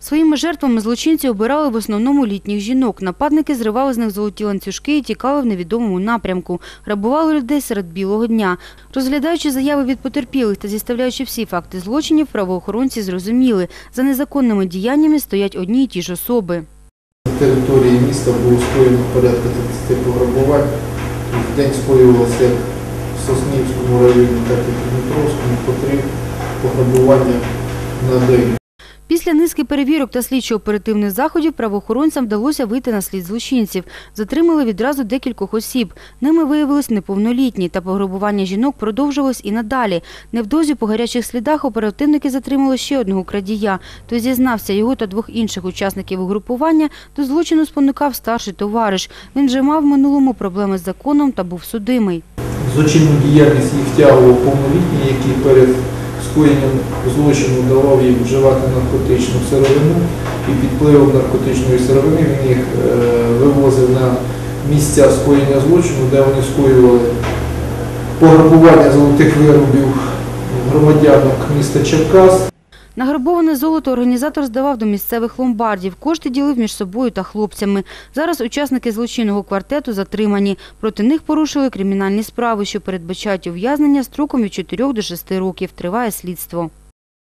Своїми жертвами злочинці обирали в основному літніх жінок. Нападники зривали з них золоті ланцюжки і тікали в невідомому напрямку. Грабували людей серед білого дня. Розглядаючи заяви від потерпілих та зіставляючи всі факти злочинів, правоохоронці зрозуміли, за незаконними діяннями стоять одні й ті ж особи. На території міста було скоєно порядка 30 пограбувань. В день скоювалося як в Соснівському районі, так і в Дніпровському по пограбування на день. Після низки перевірок та слідчо-оперативних заходів правоохоронцям вдалося вийти на слід злочинців. Затримали відразу декількох осіб. Ними виявились неповнолітні, та пограбування жінок продовжувалось і надалі. Невдовзі по гарячих слідах оперативники затримали ще одного крадія. Той зізнався, його та двох інших учасників угрупування до злочину спонукав старший товариш. Він вже мав в минулому проблеми з законом та був судимий. Злочинну діяльність їх втягував повнолітній, який перед скоєнням злочину давав їм вживати наркотичну сировину і під впливом наркотичної сировини він їх е, вивозив на місця скоєння злочину, де вони скоювали пограбування золотих виробів громадянок міста Черкас. Награбоване золото організатор здавав до місцевих ломбардів. Кошти ділив між собою та хлопцями. Зараз учасники злочинного квартету затримані. Проти них порушили кримінальні справи, що передбачають ув'язнення строком від 4 до 6 років. Триває слідство.